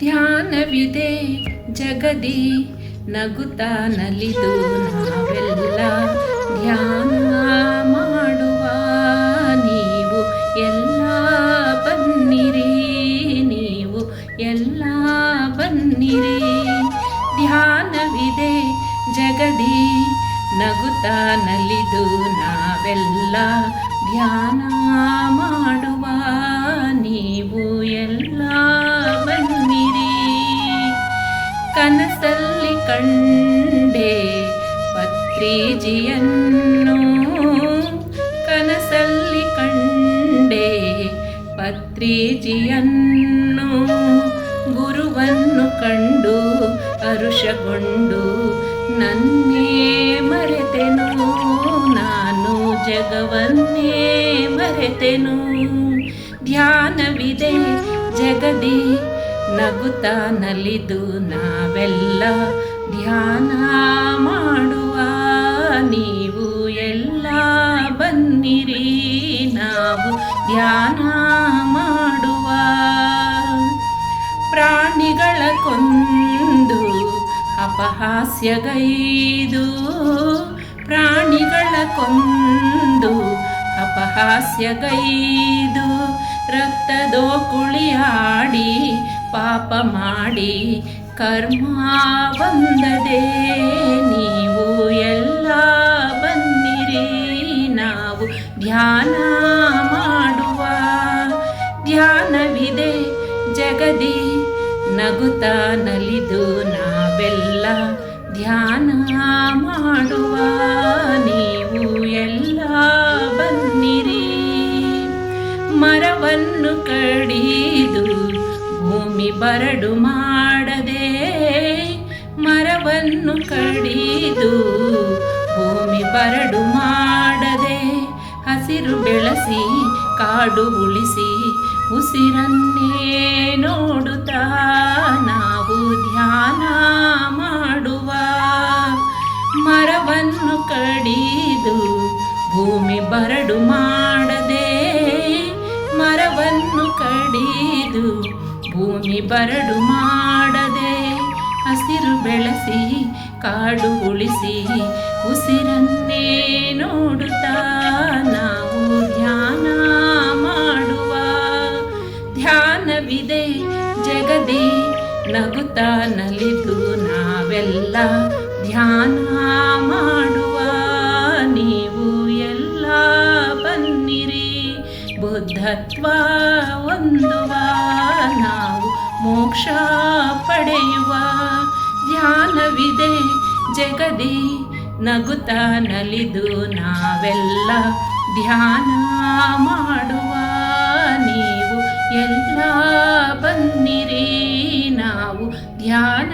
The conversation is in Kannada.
ಧ್ಯಾನವಿದೆ ಜಗದಿ ನಗುತ ನಲಿದು ನಾವೆಲ್ಲ ಧ್ಯಾನ ಮಾಡುವ ನೀವು ಎಲ್ಲ ಬನ್ನಿರಿ, ನೀವು ಎಲ್ಲ ಬನ್ನಿರಿ. ಧ್ಯಾನವಿದೆ ಜಗದಿ ನಗುತ ನಲಿದು ನಾವೆಲ್ಲ ಧ್ಯಾನ ಮಾಡುವ ನೀವು ಕಂಡೆ ಪತ್ರಿಜಿಯನ್ನು ಕನಸಲ್ಲಿ ಕಂಡೆ ಪತ್ರಿಜಿಯನ್ನು ಗುರುವನ್ನು ಕಂಡು ಅರುಷಗೊಂಡು ನನ್ನೇ ಮರೆತೆನು? ನಾನು ಜಗವನ್ನೇ ಮರೆತೆನು? ಧ್ಯಾನವಿದೆ ಜಗದಿ, ನಗುತ್ತಾ ನಲಿದು ನಾವೆಲ್ಲ ಧ್ಯಾನ ಮಾಡುವ ನೀವು ಎಲ್ಲ ಬನ್ನಿರಿ. ನಾವು ಧ್ಯಾನ ಮಾಡುವ ಪ್ರಾಣಿಗಳ ಕೊಂದು, ಅಪಹಾಸ್ಯಗೈದು. ಪ್ರಾಣಿಗಳ ಕೊಂದು, ಅಪಹಾಸ್ಯಗೈದು. ರಕ್ತದೋ ಕುಳಿಯಾಡಿ ಪಾಪ ಮಾಡಿ ಕರ್ಮ ಬಂದದೆ ನೀವು ಎಲ್ಲ ಬಂದಿರಿ ನಾವು ಧ್ಯಾನ ಮಾಡುವ. ಧ್ಯಾನವಿದೆ ಜಗದಿ, ನಗುತ ನಲಿದು ನಾವೆಲ್ಲ ಧ್ಯಾನ ಮಾಡುವ. ನೀವು ಎಲ್ಲ ಬನ್ನಿರಿ, ಮರವನ್ನು ಕಡಿದು ಭೂಮಿ ಬರಡು ಮಾಡದೆ ಮರವನ್ನು ಕಡಿದು ಭೂಮಿ ಬರಡು ಮಾಡದೆ ಹಸಿರು ಬೆಳೆಸಿ ಕಾಡು ಉಳಿಸಿ ಉಸಿರನ್ನೇ ನೋಡುತ್ತಾ ನಾವು ಧ್ಯಾನ ಮಾಡುವ. ಮರವನ್ನು ಕಡಿದು ಭೂಮಿ ಬರಡು ಮಾಡದೆ ಮರವನ್ನು ಕಡಿದು ಭೂಮಿ ಬರಡು ಮಾಡದೆ ಕಾಡು ಉಳಿಸಿ ಉಸಿರನ್ನೇ ನೋಡುತ್ತಾ ನಾವು ಧ್ಯಾನ ಮಾಡುವ. ಧ್ಯಾನವಿದೆ, ಜಗದಿ ನಗುತ್ತಾ ನಲಿದು ನಾವೆಲ್ಲ ಧ್ಯಾನ ಮಾಡುವ. ನೀವು ಎಲ್ಲ ಬನ್ನಿರಿ, ಬುದ್ಧತ್ವ ಹೊಂದುವ. ನಾವು ಮೋಕ್ಷ ಪಡೆಯುವ. ಧ್ಯಾನವಿದೆ ಜಗದಿ ನಗುತ ನಲಿದು ನಾವೆಲ್ಲ ಧ್ಯಾನ ಮಾಡುವ ನೀವು ಎಲ್ಲ ಬನ್ನಿರಿ ನಾವು ಧ್ಯಾನ